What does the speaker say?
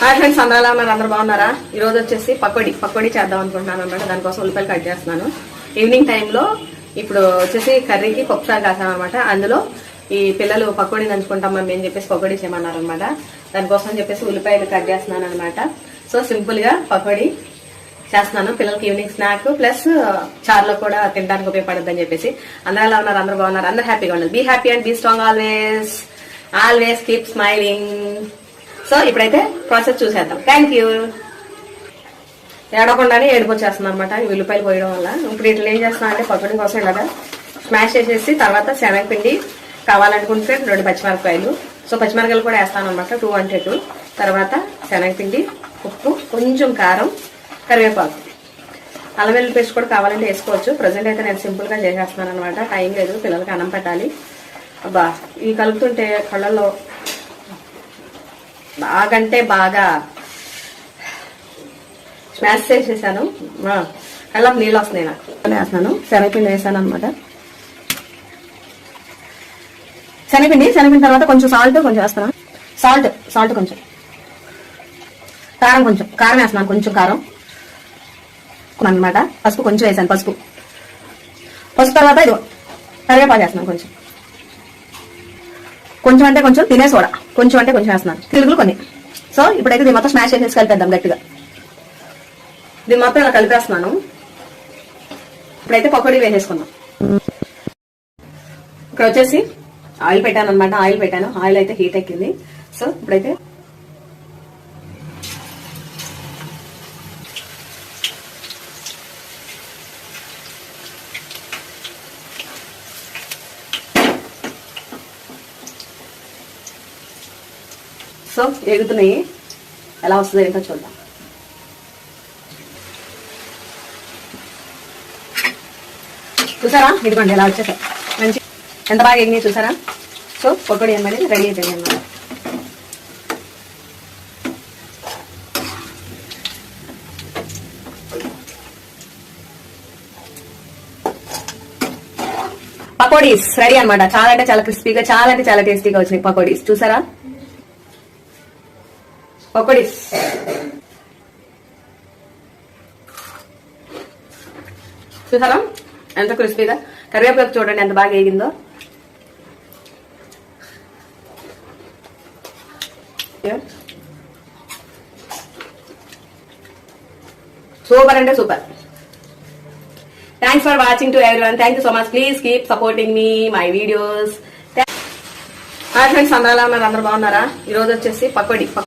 Hi friends అందరూ ఉన్నారు? అందరూ బాగున్నారా? ఈ రోజు వచ్చేసి పకోడీ. పకోడీ చేద్దాం అనుకుంటున్నాను అనమాట దానికోసం ఉల్లిపాయలు కట్ చేస్తున్నాను. ఈవినింగ్ టైంలో ఇప్పుడు వచ్చేసి కర్రీకి పప్పుసారు కాసామన్నమాట అందులో ఈ పిల్లలు పకోడీ నంచుకుంటాం మమ్మీ అని చెప్పేసి పకోడీ చేయమన్నారు అనమాట దానికోసం చెప్పేసి ఉల్లిపాయలు కట్ చేస్తున్నాను అనమాట సో సింపుల్గా పకోడీ చేస్తున్నాను. పిల్లలకి ఈవినింగ్ స్నాక్ ప్లస్ చార్లో కూడా తినడానికి ఉపయోగపడద్దు అని చెప్పేసి. అందరూ ఎలా ఉన్నారు? అందరూ బాగున్నారు? అందరూ హ్యాపీగా ఉన్నారు. Be happy and be strong always always keep smiling so ఇప్పుడైతే ప్రాసెస్ చూసేద్దాం. థ్యాంక్ యూ ఏడవకుండానే ఏడిపోచేస్తుంది అనమాట ఉల్లిపాయలు పోయడం వల్ల. ఇప్పుడు ఇట్లా ఏం చేస్తున్నా అంటే పకోడీ కోసం ఇలాగా స్మాష్ చేసేసి తర్వాత శనగపిండి కావాలనుకుంటే రెండు పచ్చిమిరపకాయలు. సో పచ్చిమిరపకాయలు కూడా వేస్తాను అనమాట టూ అంటే టూ తర్వాత శనగపిండి ఉప్పు కొంచెం కారం కరివేపాకు. అల్లం వెల్లుల్లి పేస్ట్ కూడా కావాలంటే వేసుకోవచ్చు. ప్రజెంట్ అయితే నేను సింపుల్గా చేసేస్తున్నాను అనమాట టైం లేదు. పిల్లలకి అన్నం పెట్టాలి. అబ్బా ఇవి కలుపుతుంటే కళ్ళల్లో బాగంటే బాగా స్మాష్ చేసేసాను. ఆ, కళ్ళకు నీళ్ళు వస్తున్నాయి నాకు. వేస్తున్నాను. శనగపిండి వేసాను అనమాట శనగపిండి శనగపిండి తర్వాత కొంచెం సాల్ట్ కొంచెం వేస్తున్నాను. సాల్ట్ సాల్ట్ కొంచెం. కారం కొంచెం. కారం వేస్తున్నాను కొంచెం కారం. అనమాట పసుపు కొంచెం వేసాను పసుపు. పసుపు తర్వాత ఇది కరివేపాకు వేస్తున్నాను కొంచెం. కొంచెం అంటే కొంచెం తినే సోడా. కొంచెం అంటే కొంచెం వేస్తున్నాను. తిరుగులు కొన్ని. సో ఇప్పుడైతే దీని మొత్తం స్మాష్ చేసేసి కలిపేద్దాం గట్టిగా. దీని మొత్తం ఇలా కలిపేస్తున్నాను. ఇప్పుడైతే పకోడీ వేసేసుకుందాం. ఇక్కడ వచ్చేసి ఆయిల్ పెట్టాను అనమాట ఆయిల్ పెట్టాను. ఆయిల్ అయితే హీట్ ఎక్కింది. సో ఇప్పుడైతే సో ఎగుతున్నాయి ఎలా వస్తుంది ఏంటో చూద్దాం. చూసారా? ఇదిగోండి ఎలా వచ్చేసాయి మంచి ఎంత బాగా ఎగినాయి చూసారా? సో పకోడీ అనేది రెడీ అయిపోయింది అన్నమాట. పకోడీస్ రెడీ అన్నమాట. చాలా అంటే చాలా క్రిస్పీగా చాలా అంటే చాలా టేస్టీగా వచ్చినాయి పకోడీస్. చూసారా? పకోడీ చూసారా? ఎంత క్రిస్పీగా కరివేపాకు చూడండి ఎంత బాగా వేగిందో. సూపర్ అంటే super. Thanks for watching to every one thank you so much please keep supporting me my videos hi friends అందరూ ఉన్నారు? బాగున్నారా? ఈ రోజు వచ్చేసి పకోడీ.